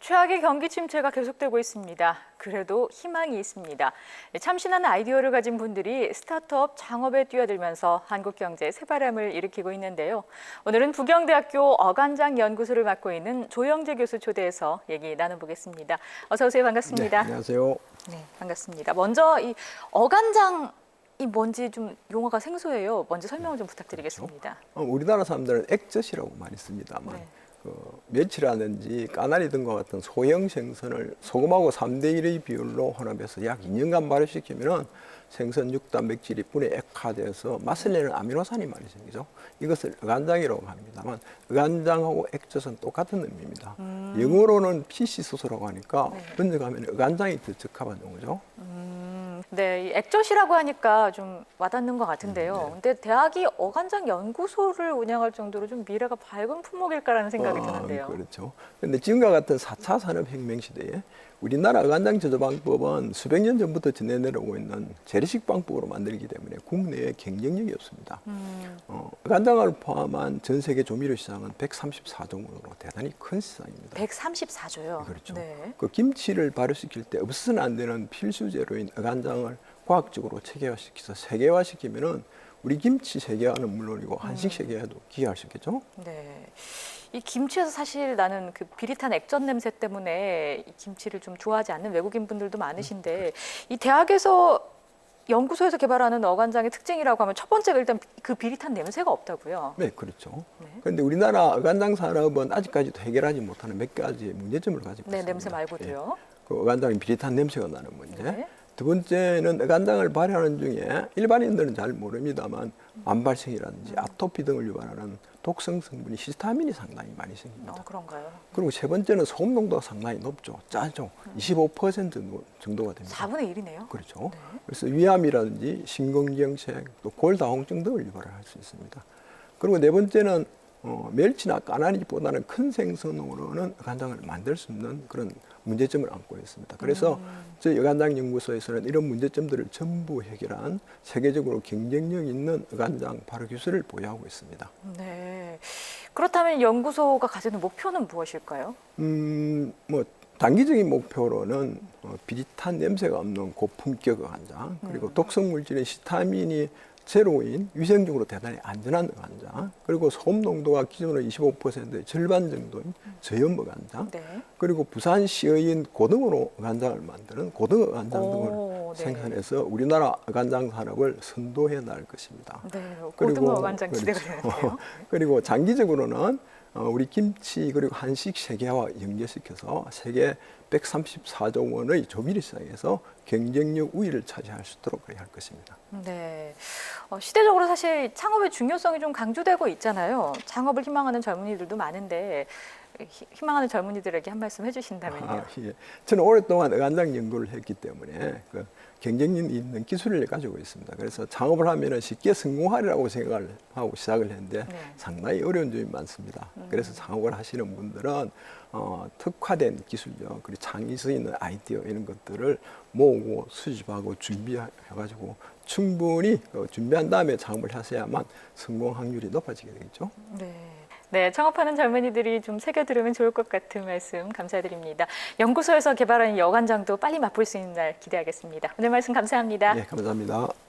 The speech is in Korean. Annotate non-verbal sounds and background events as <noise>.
최악의 경기 침체가 계속되고 있습니다. 그래도 희망이 있습니다. 참신한 아이디어를 가진 분들이 스타트업 창업에 뛰어들면서 한국 경제에 새바람을 일으키고 있는데요. 오늘은 부경대학교 어간장 연구소를 맡고 있는 조영재 교수 초대해서 얘기 나눠보겠습니다. 어서 오세요. 반갑습니다. 네, 안녕하세요. 네, 반갑습니다. 먼저 이 어간장 이 뭔지 좀 용어가 생소해요. 먼저 설명을 좀 부탁드리겠습니다. 어, 우리나라 사람들은 액젓이라고 많이 씁니다만 네. 그 멸치라든지 까나리 등과 같은 소형 생선을 소금하고 3대 1의 비율로 혼합해서 약 2년간 발효시키면은 생선 육단백질이 분해 액화돼서 맛을 내는 아미노산이 많이 생기죠. 이것을 어간장이라고 합니다만 어간장하고 액젓은 똑같은 의미입니다. 영어로는 PC 소스라고 하니까 네. 번역하면 어간장이 더 적합한 용어죠. 음, 네, 이 액젓이라고 하니까 좀 와닿는 것 같은데요. 근데 대학이 어간장 연구소를 운영할 정도로 좀 미래가 밝은 품목일까라는 생각이 아, 드는데요. 그렇죠. 그런데 지금과 같은 4차 산업혁명 시대에 우리나라 어간장 제조 방법은 수백 년 전부터 지내 내려오고 있는 재래식 방법으로 만들기 때문에 국내에 경쟁력이 없습니다. 음, 어, 어간장을 포함한 전 세계 조미료 시장은 134종으로 대단히 큰 시장입니다. 134조요. 그렇죠. 네. 그 김치를 발효시킬 때 없어서는 안 되는 필수 재료인 어간장을 과학적으로 체계화시켜서 세계화시키면은 우리 김치 세계화는 물론이고 한식 세계화도 기여할 수 있겠죠. 네. 이 김치에서 사실 나는 그 비릿한 액젓 냄새 때문에 이 김치를 좀 좋아하지 않는 외국인 분들도 많으신데 이 대학에서 연구소에서 개발하는 어간장의 특징이라고 하면 첫 번째가 일단 그 비릿한 냄새가 없다고요. 네, 그렇죠. 네. 그런데 우리나라 어간장 산업은 아직까지도 해결하지 못하는 몇 가지 문제점을 가지고 네, 있습니다. 냄새 말고도요. 예, 그 어간장이 비릿한 냄새가 나는 문제. 네. 두 번째는 어간장을 발효하는 중에 일반인들은 잘 모릅니다만 암발생이라든지 아토피 등을 유발하는 독성 성분이 히스타민이 상당히 많이 생깁니다. 어, 그런가요? 그리고 세 번째는 소금 농도가 상당히 높죠. 짜죠. 25% 정도가 됩니다. 4분의 1이네요. 그렇죠. 네. 그래서 위암이라든지 심근경색, 또 골다공증 등을 유발할 수 있습니다. 그리고 네 번째는 어, 멸치나 까나리보다는 큰 생선으로는 간장을 만들 수 없는 그런 문제점을 안고 있습니다. 그래서 음. 저희 어간장 연구소에서는 이런 문제점들을 전부 해결한 세계적으로 경쟁력 있는 어간장 발효 기술을 보유하고 있습니다. 네. 그렇다면 연구소가 가지는 목표는 무엇일까요? 음, 뭐 단기적인 목표로는 어, 비릿한 냄새가 없는 고품격 어간장 그리고 독성 물질인 시타민이 제로인 위생적으로 대단히 안전한 어간장 그리고 소음 농도가 기존으로 25%의 절반 정도인 저염 어간장 네. 그리고 부산시의인 고등어로 어간장을 만드는 고등어 어간장 등을 오, 네. 생산해서 우리나라 어간장 산업을 선도해 나갈 것입니다. 네. 고등어 어간장 기대가 그렇죠. 되는데요. <laughs> 그리고 장기적으로는 어, 우리 김치 그리고 한식 세계화 연계시켜서 세계 134조 원의 조미료 시장에서 경쟁력 우위를 차지할 수 있도록 할 것입니다. 네. 어, 시대적으로 사실 창업의 중요성이 좀 강조되고 있잖아요. 창업을 희망하는 젊은이들도 많은데 희- 희망하는 젊은이들에게 한 말씀 해주신다면요. 아, 예. 저는 오랫동안 어간장 연구를 했기 때문에 그 경쟁력 있는 기술을 가지고 있습니다. 그래서 창업을 하면 쉽게 성공하리라고 생각을 하고 시작을 했는데 네. 상당히 어려운 점이 많습니다. 그래서 창업을 하시는 분들은 어, 특화된 기술력 그리고 창의성 있는 아이디어 이런 것들을 모으고 수집하고 준비해가지고 충분히 어, 준비한 다음에 창업을 하셔야만 성공 확률이 높아지게 되겠죠. 네. 네, 창업하는 젊은이들이 좀 새겨 들으면 좋을 것 같은 말씀 감사드립니다. 연구소에서 개발한 여간장도 빨리 맛볼 수 있는 날 기대하겠습니다. 오늘 말씀 감사합니다. 네, 감사합니다.